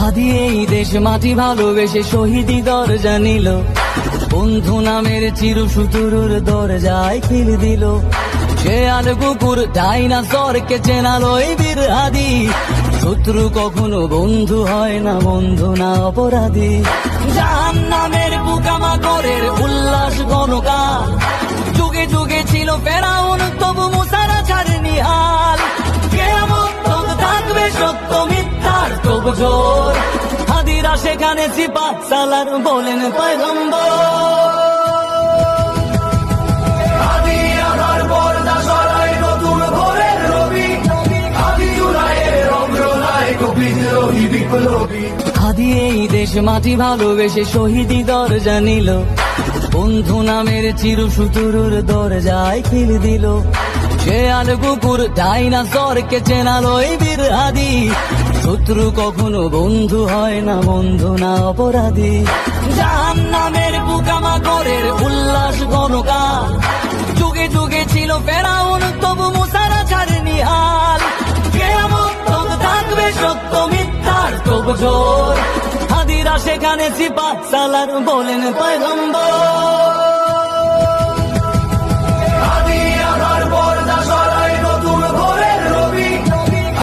হাদি এই দেশ মাটি ভালোবেসে শহীদি দরজা নিল। বন্ধু নামের চির সুতুরুর দরজায় খিল দিল। সে আর কুকুর ডাইনাসরকে চেনালো এই বীর হাদি শত্রু কখনো বন্ধু হয় না, বন্ধু না অপরাধী। জাহান জোর হাদিরা সেখানে সিপাত সালার বলেন পয়গম্বর। এই দেশ মাটি ভালোবেসে শহীদি দরজা নিল। বন্ধু নামের চির সুতুরুর দরজায় খিল দিল। সে আল কুকুর ডাইনাসরকে চেনালো এই বীর হাদি। শত্রু কখনো বন্ধু হয় না, বন্ধু না অপরাধী। জাহান নামের পোকামাকড়ের উল্লাস গণকাল যুগে যুগে ছিল ফেরাউন, তবু মুসারা ছাড়েনি হাল তক থাকবে সত্য মিথ্যার তব জোর। হাদিরা সেখানে সিপাত সালার বলেন পয়গম্বর।